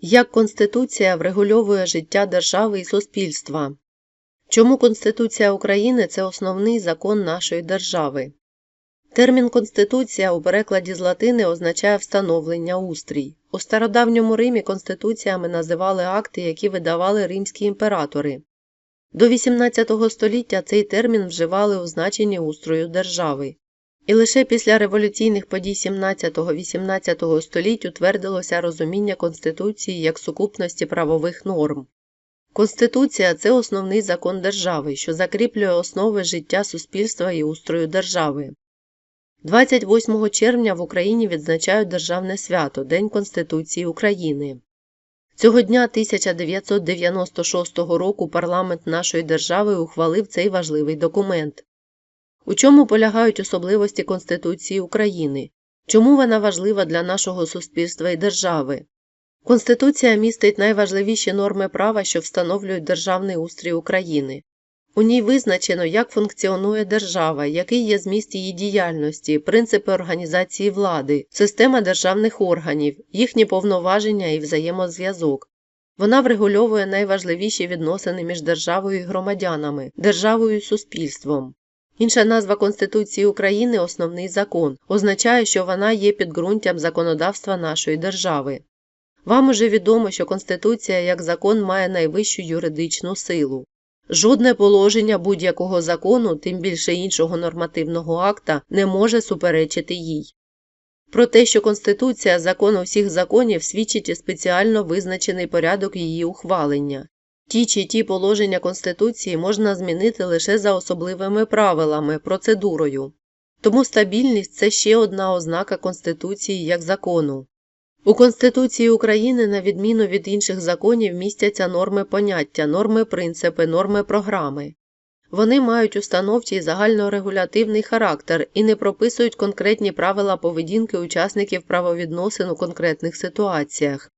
Як Конституція врегульовує життя держави і суспільства? Чому Конституція України це основний закон нашої держави? Термін Конституція у перекладі з латини означає встановлення устрій. У стародавньому Римі конституціями називали акти, які видавали римські імператори. До XVIII століття цей термін вживали у значенні устрою держави. І лише після революційних подій 17-18 століть утвердилося розуміння Конституції як сукупності правових норм. Конституція це основний закон держави, що закріплює основи життя суспільства і устрою держави. 28 червня в Україні відзначають Державне свято День Конституції України. Цього дня 1996 року парламент нашої держави ухвалив цей важливий документ. У чому полягають особливості Конституції України? Чому вона важлива для нашого суспільства і держави? Конституція містить найважливіші норми права, що встановлюють державний устрій України. У ній визначено, як функціонує держава, який є зміст її діяльності, принципи організації влади, система державних органів, їхні повноваження і взаємозв'язок. Вона врегульовує найважливіші відносини між державою і громадянами, державою і суспільством. Інша назва Конституції України Основний закон означає, що вона є підґрунтям законодавства нашої держави. Вам уже відомо, що Конституція як закон має найвищу юридичну силу. Жодне положення будь-якого закону, тим більше іншого нормативного акта, не може суперечити їй. Про те, що Конституція закон усіх законів свідчить і спеціально визначений порядок її ухвалення. Ті чи ті положення Конституції можна змінити лише за особливими правилами, процедурою. Тому стабільність це ще одна ознака Конституції як закону. У Конституції України, на відміну від інших законів, містяться норми поняття, норми принципи, норми програми. Вони мають установчий загальнорегулятивний характер і не прописують конкретні правила поведінки учасників правовідносин у конкретних ситуаціях.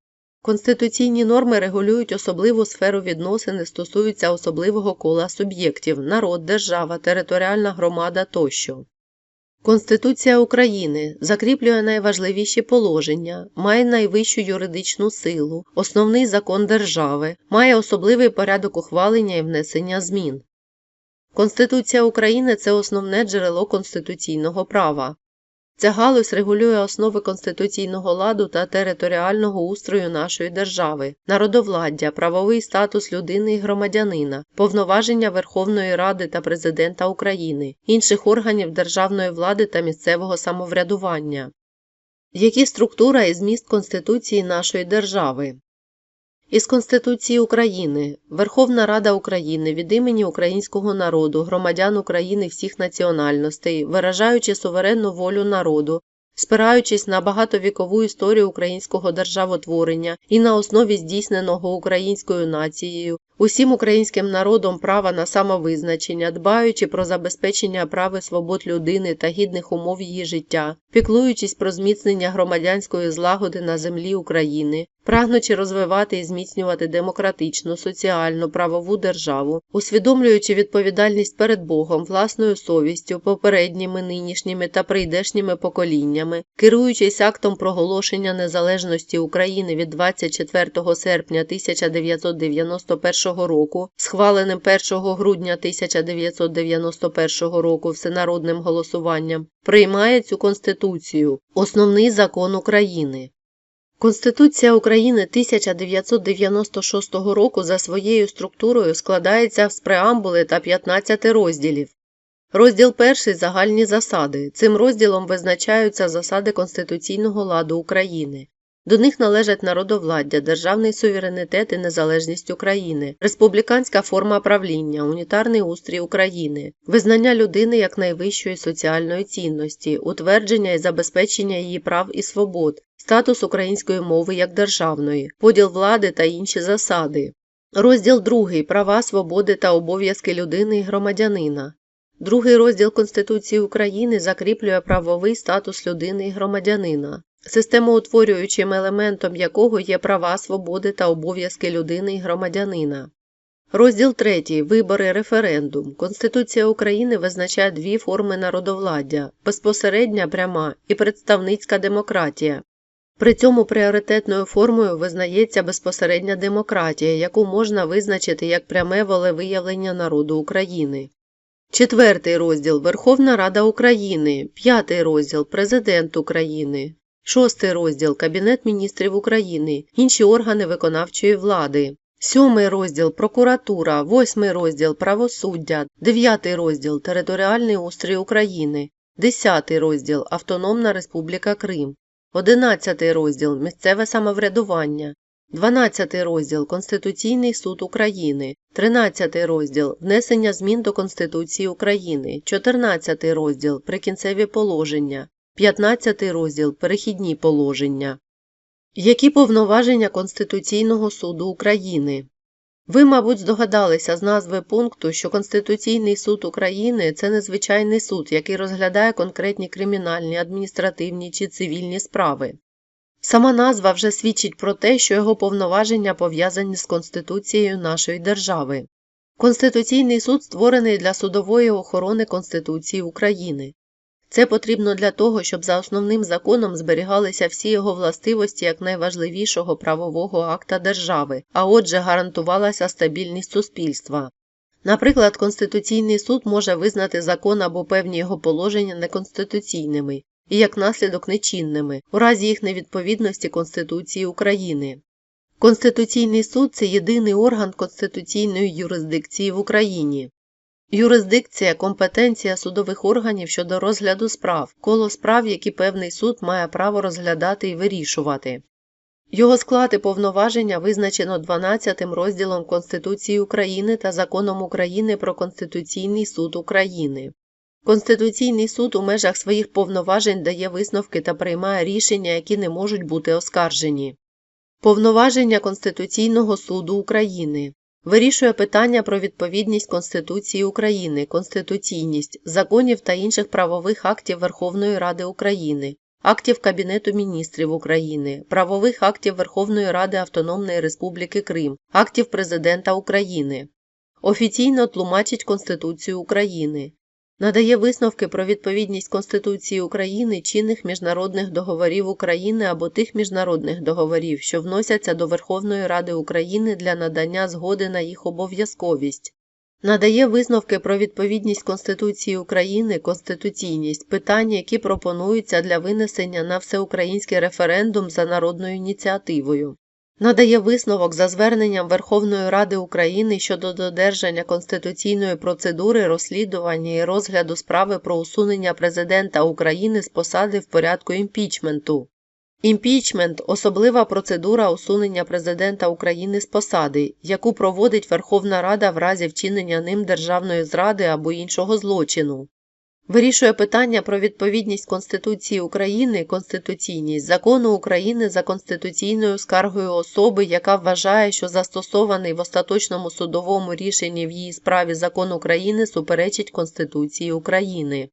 Конституційні норми регулюють особливу сферу відносин і стосуються особливого кола суб'єктів народ, держава, територіальна громада тощо. Конституція України закріплює найважливіші положення, має найвищу юридичну силу, основний закон держави, має особливий порядок ухвалення і внесення змін. Конституція України це основне джерело конституційного права. Ця галузь регулює основи конституційного ладу та територіального устрою нашої держави, народовладдя, правовий статус людини і громадянина, повноваження Верховної Ради та Президента України, інших органів державної влади та місцевого самоврядування. Які структура і зміст Конституції нашої держави? Із Конституції України. Верховна Рада України від імені українського народу, громадян України всіх національностей, виражаючи суверенну волю народу, спираючись на багатовікову історію українського державотворення і на основі здійсненого українською нацією, усім українським народом права на самовизначення, дбаючи про забезпечення прав і свобод людини та гідних умов її життя, піклуючись про зміцнення громадянської злагоди на землі України, прагнучи розвивати і зміцнювати демократичну, соціальну, правову державу, усвідомлюючи відповідальність перед Богом, власною совістю, попередніми, нинішніми та прийдешніми поколіннями, керуючись актом проголошення незалежності України від 24 серпня 1991 року, схваленим 1 грудня 1991 року всенародним голосуванням, приймає цю Конституцію, основний закон України. Конституція України 1996 року за своєю структурою складається з преамбули та 15 розділів. Розділ перший загальні засади. Цим розділом визначаються засади конституційного ладу України. До них належать народовладдя, державний суверенітет і незалежність України, республіканська форма правління, унітарний устрій України, визнання людини як найвищої соціальної цінності, утвердження і забезпечення її прав і свобод, статус української мови як державної, поділ влади та інші засади. Розділ 2. Права, свободи та обов'язки людини і громадянина. Другий розділ Конституції України закріплює правовий статус людини і громадянина системоутворюючим елементом якого є права, свободи та обов'язки людини і громадянина. Розділ 3. Вибори референдум. Конституція України визначає дві форми народовладдя безпосередня пряма і представницька демократія. При цьому пріоритетною формою визнається безпосередня демократія, яку можна визначити як пряме волевиявлення народу України. Четвертий розділ Верховна Рада України. П'ятий розділ Президент України. Шостий розділ Кабінет міністрів України. Інші органи виконавчої влади. Сьомий розділ Прокуратура. Восьмий розділ Правосуддя. Дев'ятий розділ Територіальний устрій України. Десятий розділ Автономна Республіка Крим. Одинадцятий розділ Місцеве самоврядування. 12 розділ Конституційний суд України, 13 розділ Внесення змін до Конституції України, 14 розділ Прикінцеві положення, 15 розділ Перехідні положення. Які повноваження Конституційного суду України? Ви, мабуть, здогадалися з назви пункту, що Конституційний суд України це незвичайний суд, який розглядає конкретні кримінальні, адміністративні чи цивільні справи. Сама назва вже свідчить про те, що його повноваження пов'язані з Конституцією нашої держави. Конституційний суд створений для судової охорони Конституції України. Це потрібно для того, щоб за основним законом зберігалися всі його властивості як найважливішого правового акта держави, а отже гарантувалася стабільність суспільства. Наприклад, Конституційний суд може визнати закон або певні його положення неконституційними і як наслідок нечинними у разі їх невідповідності Конституції України. Конституційний суд це єдиний орган конституційної юрисдикції в Україні. Юрисдикція компетенція судових органів щодо розгляду справ, коло справ, які певний суд має право розглядати і вирішувати. Його склад і повноваження визначено 12 розділом Конституції України та Законом України про Конституційний суд України. Конституційний суд у межах своїх повноважень дає висновки та приймає рішення, які не можуть бути оскаржені. Повноваження Конституційного суду України вирішує питання про відповідність Конституції України, конституційність, законів та інших правових актів Верховної Ради України, актів Кабінету міністрів України, правових актів Верховної Ради Автономної Республіки Крим, актів Президента України. Офіційно тлумачить Конституцію України. Надає висновки про відповідність Конституції України чинних міжнародних договорів України або тих міжнародних договорів, що вносяться до Верховної Ради України для надання згоди на їх обов'язковість. Надає висновки про відповідність Конституції України, конституційність, питання, які пропонуються для винесення на всеукраїнський референдум за народною ініціативою. Надає висновок за зверненням Верховної Ради України щодо додержання конституційної процедури розслідування і розгляду справи про усунення президента України з посади в порядку імпічменту. Імпічмент особлива процедура усунення президента України з посади, яку проводить Верховна Рада в разі вчинення ним державної зради або іншого злочину. Вирішує питання про відповідність Конституції України конституційність закону України за конституційною скаргою особи, яка вважає, що застосований в остаточному судовому рішенні в її справі закон України суперечить Конституції України.